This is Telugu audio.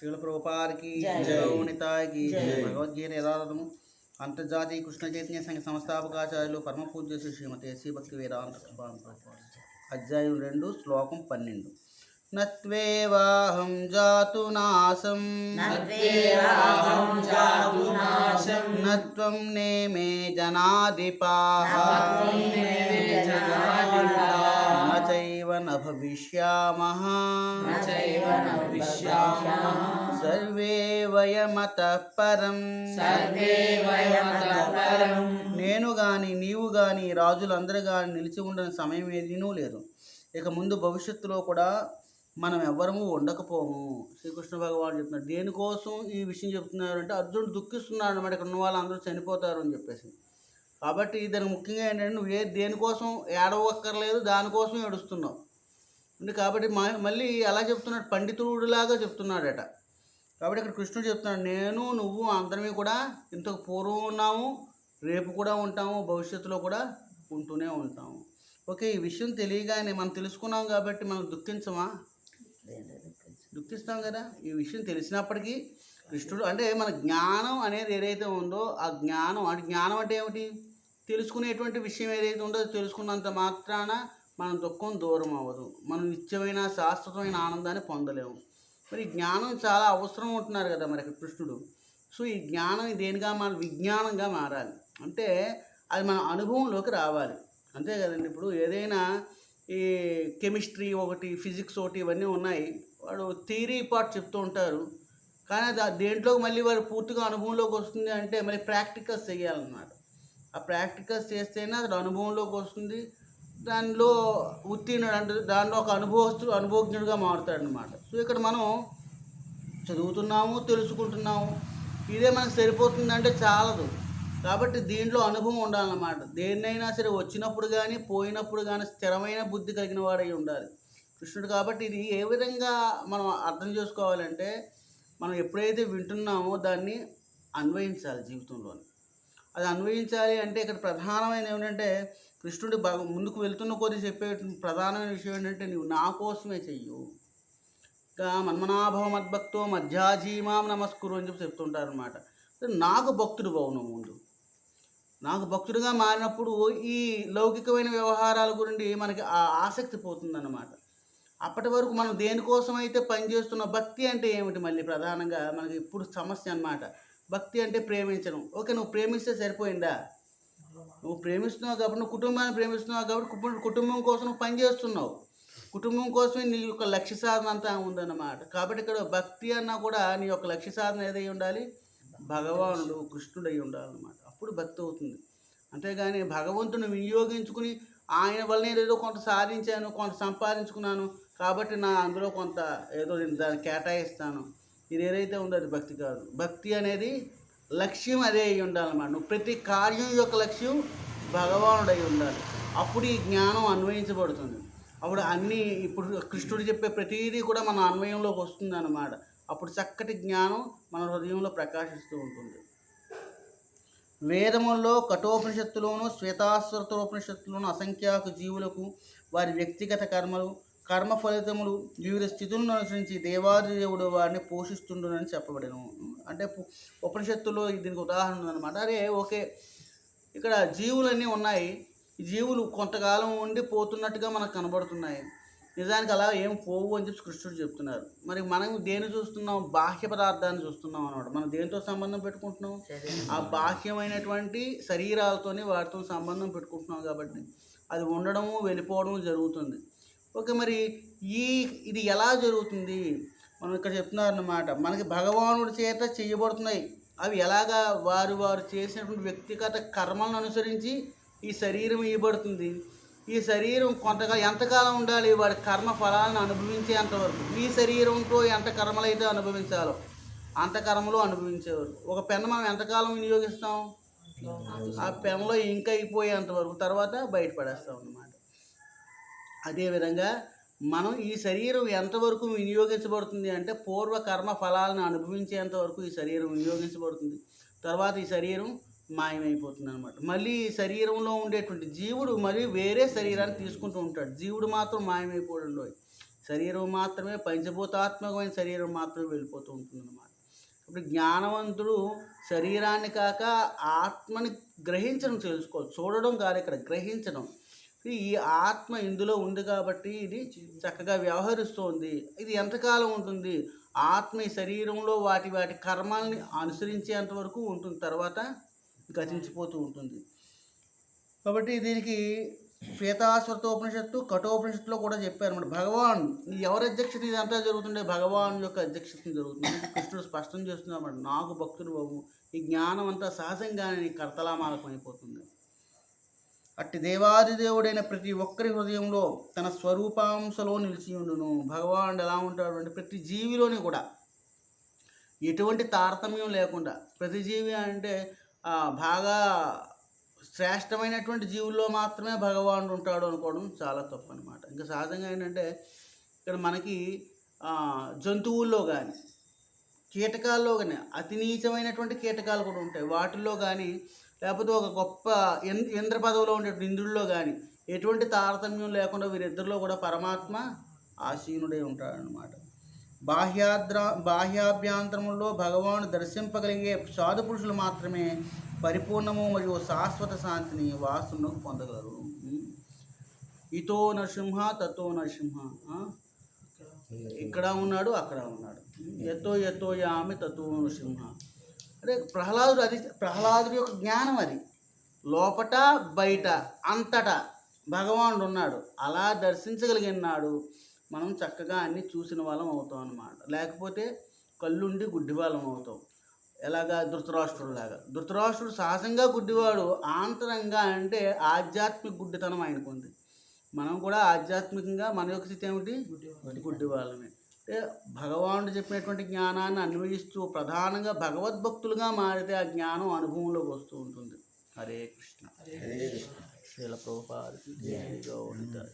శిల ప్రభుపాదికి జై. జౌనితాయకి జై. భగవద్గీత యథార్థము అంతర్జాతీయ కృష్ణ చైతన్య సంఘ సంస్థాపకాచార్యులు పరమ శ్రీ శ్రీమతి ఎస్సీ భక్తి వేదాంత. అధ్యాయం రెండు శ్లోకం పన్నెండు. నత్వేవాహం జాతు నాశం. నత్వం నేమే జనాధిపాః. సర్వే వయమతః పరం. నేను గాని నీవు గాని రాజులందరూ గాని నిలిచి ఉండని సమయం ఏదీనూ లేదు. ఇక ముందు భవిష్యత్తులో కూడా మనం ఎవ్వరము ఉండకపోము. శ్రీకృష్ణ భగవాన్ చెప్తున్నాడు దేనికోసం ఈ విషయం చెప్తున్నారు అంటే అర్జునుడు దుఃఖిస్తున్నాడు అనమాట ఇక్కడ ఉన్న వాళ్ళందరూ చనిపోతారు అని చెప్పేసి. కాబట్టి దానికి ముఖ్యంగా ఏంటంటే నువ్వు ఏ దేనికోసం ఏడవక్కర్లేదు దానికోసం ఏడుస్తున్నావు. కాబట్టి మ- మళ్ళీ అలా చెప్తున్నాడు పండితుడులాగా చెప్తున్నాడట. కాబట్టి ఇక్కడ కృష్ణుడు చెప్తున్నాడు నేను నువ్వు అందరమీ కూడా ఇంతకు పూర్వం ఉన్నాము రేపు కూడా ఉంటాము భవిష్యత్తులో కూడా ఉంటూనే ఉంటాము. ఓకే ఈ విషయం తెలియగానే మనం తెలుసుకున్నాం కాబట్టి మనం దుఃఖించమా? దుఃఖిస్తాం కదా. ఈ విషయం తెలిసినప్పటికీ కృష్ణుడు అంటే మన జ్ఞానం అనేది ఏదైతే ఉందో ఆ జ్ఞానం అంటే జ్ఞానం అంటే ఏమిటి? తెలుసుకునేటువంటి విషయం ఏదైతే ఉందో తెలుసుకున్నంత మాత్రాన మన దుఃఖం దూరం అవ్వదు. మనం నిత్యమైన శాశ్వతమైన ఆనందాన్ని పొందలేము. మరి జ్ఞానం చాలా అవసరం ఉంటున్నారు కదా మరి కృష్ణుడు. సో ఈ జ్ఞానం దేనిగా మన విజ్ఞానంగా మారాలి. అంటే అది మన అనుభవంలోకి రావాలి. అంతే కదండి. ఇప్పుడు ఏదైనా ఈ కెమిస్ట్రీ ఒకటి ఫిజిక్స్ ఒకటి ఇవన్నీ ఉన్నాయి. వాడు థియరీ పార్ట్ చెప్తూ ఉంటారు. కానీ అది దేంట్లో మళ్ళీ వాడు పూర్తిగా అనుభవంలోకి వస్తుంది అంటే మళ్ళీ ప్రాక్టికల్స్ చేయాలన్నమాట ఆ ప్రాక్టికల్స్ చేస్తేనే అది అనుభవంలోకి వస్తుంది. దానిలో ఉత్తీర్ణుడు అంటే దానిలో ఒక అనుభవస్తు అనుభవజ్ఞుడిగా మారుతాడు అనమాట సో ఇక్కడ మనం చదువుతున్నాము తెలుసుకుంటున్నాము. ఇదే మనకు సరిపోతుందంటే చాలదు. కాబట్టి దీంట్లో అనుభవం ఉండాలన్నమాట. దేన్నైనా సరే వచ్చినప్పుడు కానీ పోయినప్పుడు కానీ స్థిరమైన బుద్ధి కలిగిన వాడై ఉండాలి. కృష్ణుడు కాబట్టి ఇది ఏ విధంగా మనం అర్థం చేసుకోవాలంటే మనం ఎప్పుడైతే వింటున్నామో దాన్ని అన్వయించాలి జీవితంలోని. అది అన్వయించాలి అంటే ఇక్కడ ప్రధానమైన ఏమిటంటే కృష్ణుడు బాగా ముందుకు వెళ్తున్న కొద్ది చెప్పే ప్రధానమైన విషయం ఏంటంటే నువ్వు నా కోసమే చెయ్యు. ఇంకా మన్మనాభవ మద్భక్తో మధ్యాజీమాం నమస్కురు అని చెప్పి చెప్తుంటారు అనమాట నాకు భక్తుడు బావు ముందు. నాకు భక్తుడిగా మారినప్పుడు ఈ లౌకికమైన వ్యవహారాల గురించి మనకి ఆ ఆసక్తి పోతుందన్నమాట. అప్పటి వరకు మనం దేనికోసం అయితే పనిచేస్తున్న భక్తి అంటే ఏమిటి? మళ్ళీ ప్రధానంగా మనకి ఇప్పుడు సమస్య అనమాట భక్తి అంటే ప్రేమించడం. ఓకే నువ్వు ప్రేమిస్తే సరిపోయిందా? నువ్వు ప్రేమిస్తున్నావు కాబట్టి నువ్వు కుటుంబాన్ని ప్రేమిస్తున్నావు కాబట్టి కుటుంబం కోసం నువ్వు పనిచేస్తున్నావు కుటుంబం కోసమే నీ యొక్క లక్ష్య సాధన అంతా ఉందన్నమాట. కాబట్టి ఇక్కడ భక్తి అన్నా కూడా నీ యొక్క లక్ష్య సాధన ఏదై ఉండాలి? భగవానుడు కృష్ణుడు అయి ఉండాలన్నమాట. అప్పుడు భక్తి అవుతుంది. అంతేగాని భగవంతుని వినియోగించుకుని ఆయన వల్ల నేను ఏదో కొంత సాధించాను కొంత సంపాదించుకున్నాను. కాబట్టి నా అందులో కొంత ఏదో నేను దాన్ని కేటాయిస్తాను. ఇది ఏదైతే ఉందో అది భక్తి కాదు. భక్తి అనేది లక్ష్యం అదే అయి ఉండాలన్నమాట. నువ్వు ప్రతి కార్యం యొక్క లక్ష్యం భగవానుడు అయి ఉండాలి. అప్పుడు ఈ జ్ఞానం అన్వయించబడుతుంది. అప్పుడు అన్నీ ఇప్పుడు కృష్ణుడు చెప్పే ప్రతిదీ కూడా మన అన్వయంలోకి వస్తుంది అన్నమాట అప్పుడు చక్కటి జ్ఞానం మన హృదయంలో ప్రకాశిస్తూ ఉంటుంది. వేదముల్లో కఠోపనిషత్తులోను శ్వేతాశ్వతోపనిషత్తులోను అసంఖ్యాక జీవులకు వారి వ్యక్తిగత కర్మలు కర్మ ఫలితములు వివిధ స్థితులను అనుసరించి దేవాది దేవుడు వారిని పోషిస్తుండునని చెప్పబడను. అంటే ఉపనిషత్తులో దీనికి ఉదాహరణ ఉందన్నమాట. అరే ఓకే ఇక్కడ జీవులన్నీ ఉన్నాయి. జీవులు కొంతకాలం ఉండి పోతున్నట్టుగా మనకు కనబడుతున్నాయి. నిజానికి అలా ఏం పోవు అని చెప్పి కృష్ణుడు చెప్తున్నారు. మరి మనం దేని చూస్తున్నాం? బాహ్య పదార్థాన్ని చూస్తున్నాం అనమాట మనం దేనితో సంబంధం పెట్టుకుంటున్నాం? ఆ బాహ్యమైనటువంటి శరీరాలతోని వాటితో సంబంధం పెట్టుకుంటున్నాం కాబట్టి అది ఉండడము వెళ్ళిపోవడము జరుగుతుంది. ఓకే మరి ఈ ఇది ఎలా జరుగుతుంది? మనం ఇక్కడ చెప్తున్నారన్నమాట. మనకి భగవానుడి చేత చేయబడుతున్నాయి. అవి ఎలాగా వారు వారు చేసినటువంటి వ్యక్తిగత కర్మలను అనుసరించి ఈ శరీరం ఇవ్వబడుతుంది. ఈ శరీరం కొంతకాలం ఎంతకాలం ఉండాలి? వాడి కర్మ ఫలాలను అనుభవించేంతవరకు ఈ శరీరంతో ఎంత కర్మలైతే అనుభవించాలో అంత కర్మలు అనుభవించేవారు. ఒక పెన్ను మనం ఎంతకాలం వినియోగిస్తాం? ఆ పెన్లో ఇంకా అయిపోయేంతవరకు తర్వాత బయటపడేస్తాం అన్నమాట. అదేవిధంగా మనం ఈ శరీరం ఎంతవరకు వినియోగించబడుతుంది అంటే పూర్వ కర్మ ఫలాలను అనుభవించేంత వరకు ఈ శరీరం వినియోగించబడుతుంది. తర్వాత ఈ శరీరం మాయమైపోతుంది అనమాట మళ్ళీ ఈ శరీరంలో ఉండేటువంటి జీవుడు మళ్ళీ వేరే శరీరాన్ని తీసుకుంటూ ఉంటాడు. జీవుడు మాత్రం మాయమైపోవడంలో శరీరం మాత్రమే పంచభూతాత్మకమైన శరీరం మాత్రమే వెళ్ళిపోతూ ఉంటుంది అనమాట ఇప్పుడు జ్ఞానవంతుడు శరీరాన్ని కాక ఆత్మని గ్రహించడం తెలుసుకోవాలి. చూడడం కాదు ఇక్కడ గ్రహించడం. ఈ ఆత్మ ఇందులో ఉంది కాబట్టి ఇది చక్కగా వ్యవహరిస్తోంది. ఇది ఎంతకాలం ఉంటుంది? ఆత్మ ఈ శరీరంలో వాటి వాటి కర్మల్ని అనుసరించేంత వరకు ఉంటుంది. తర్వాత గతించిపోతూ ఉంటుంది. కాబట్టి దీనికి శ్వేతాశ్వతోపనిషత్తు కఠోపనిషత్తులో కూడా చెప్పారు అనమాట భగవాన్ ఇది ఎవరి అధ్యక్షత ఇదంతా జరుగుతుండే భగవాన్ యొక్క అధ్యక్షత జరుగుతుంది. కృష్ణుడు స్పష్టం చేస్తున్నాడు అన్నమాట. నాకు భక్తుడు బాబు ఈ జ్ఞానం అంతా సహజంగానే నీ కర్తలామాలకం అయిపోతుంది అట్టి దేవాది దేవుడైన ప్రతి ఒక్కరి హృదయంలో తన స్వరూపాంశలో నిలిచి ఉండును. భగవానుడు ఎలా ఉంటాడు అంటే ప్రతి జీవిలోని కూడా ఎటువంటి తారతమ్యం లేకుండా ప్రతి జీవి అంటే బాగా శ్రేష్టమైనటువంటి జీవుల్లో మాత్రమే భగవానుడు ఉంటాడు అనుకోవడం చాలా తప్పు అనమాట ఇంకా సహజంగా ఏంటంటే ఇక్కడ మనకి జంతువుల్లో కానీ కీటకాల్లో కానీ అతి నీచమైనటువంటి కీటకాలు కూడా ఉంటాయి. వాటిల్లో కానీ లేకపోతే ఒక గొప్ప ఇంద్ర పదవిలో ఉండే ఇంద్రుల్లో కానీ ఎటువంటి తారతమ్యం లేకుండా వీరిద్దరిలో కూడా పరమాత్మ ఆసీనుడై ఉంటాడనమాట బాహ్యాద్ర బాహ్యాభ్యాంతరములో భగవాను దర్శింపగలిగే సాధు పురుషులు మాత్రమే పరిపూర్ణము మరియు శాశ్వత శాంతిని వాసును పొందగలరు. ఇతో నరసింహ తతో నరసింహ ఇక్కడ ఉన్నాడు అక్కడ ఉన్నాడు. ఎతో ఎతో యామి తతో నృసింహ ప్రహ్లాదుడు అది ప్రహ్లాదుడి యొక్క జ్ఞానం అది. లోపట బయట అంతటా భగవానుడు ఉన్నాడు అలా దర్శించగలిగినాడు. మనం చక్కగా అన్ని చూసిన వాళ్ళం అవుతాం అన్నమాట. లేకపోతే కళ్ళుండి గుడ్డి వాళ్ళం అవుతాం. ఎలాగా? ధృతరాష్ట్రుడు లాగా ధృతరాష్ట్రుడు సహజంగా గుడ్డివాడు. ఆంతరంగా అంటే ఆధ్యాత్మిక గుడ్డితనం ఆయనకు ఉంది మనం కూడా ఆధ్యాత్మికంగా మన యొక్క స్థితి ఏమిటి? గుడ్డి వాళ్ళమే అంటే భగవానుడు చెప్పినటువంటి జ్ఞానాన్ని అన్వయిస్తూ ప్రధానంగా భగవద్భక్తులుగా మారితే ఆ జ్ఞానం అనుభవంలోకి వస్తూ ఉంటుంది. హరే కృష్ణ. హరే కృష్ణ. జై గౌరవ